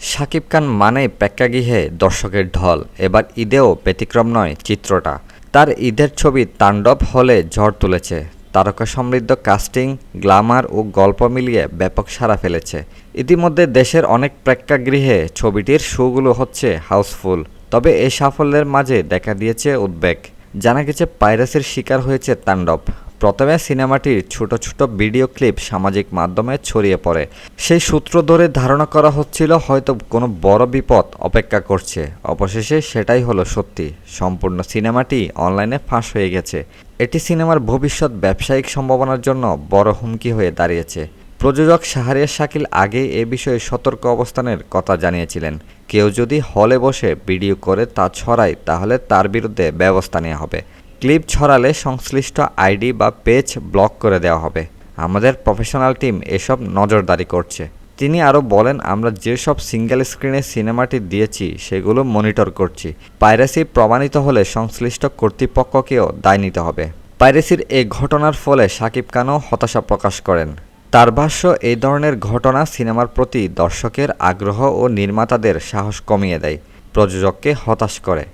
শাকিব খান মানেই প্রেক্ষাগৃহে দর্শকের ঢল। এবার ঈদেও ব্যতিক্রম নয় চিত্রটা। তার ঈদের ছবি তাণ্ডব হলে ঝড় তুলেছে। তারকা সমৃদ্ধ কাস্টিং গ্ল্যামার ও গল্প মিলিয়ে ব্যাপক সাড়া ফেলেছে। ইতিমধ্যে দেশের অনেক প্রেক্ষাগৃহে ছবিটির শোগুলো হচ্ছে হাউসফুল। তবে এই সাফল্যের মাঝে দেখা দিয়েছে উদ্বেগ। জানা গেছে পাইরাসির শিকার হয়েছে তাণ্ডব। প্রথমে সিনেমাটির ছোট ছোট ভিডিও ক্লিপ সামাজিক মাধ্যমে ছড়িয়ে পড়ে। সেই সূত্র ধরে ধারণা করা হচ্ছিল হয়তো কোনো বড় বিপদ অপেক্ষা করছে। অবশেষে সেটাই হলো সত্যি। সম্পূর্ণ সিনেমাটি অনলাইনে ফাঁস হয়ে গেছে। এটি সিনেমার ভবিষ্যৎ ব্যবসায়িক সম্ভাবনার জন্য বড় হুমকি হয়ে দাঁড়িয়েছে। প্রযোজক শাহরিয়ার শাকিল আগে এ বিষয়ে সতর্ক অবস্থানের কথা জানিয়েছিলেন। কেউ যদি হলে বসে ভিডিও করে তা ছড়ায়, তাহলে তার বিরুদ্ধে ব্যবস্থা নেওয়া হবে। ক্লিপ ছড়ালে সংশ্লিষ্ট আইডি বা পেজ ব্লক করে দেওয়া হবে। আমাদের প্রফেশনাল টিম এসব নজরদারি করছে। তিনি আরও বলেন, আমরা যেসব সিঙ্গেল স্ক্রিনে সিনেমাটি দিয়েছি, সেগুলো মনিটর করছি। পাইরেসি প্রমাণিত হলে সংশ্লিষ্ট কর্তৃপক্ষকেও দায় নিতে হবে। পাইরেসির এই ঘটনার ফলে শাকিব খানও হতাশা প্রকাশ করেন। তার ভাষ্য, এই ধরনের ঘটনা সিনেমার প্রতি দর্শকের আগ্রহ ও নির্মাতাদের সাহস কমিয়ে দেয়। প্রযোজককে হতাশ করে।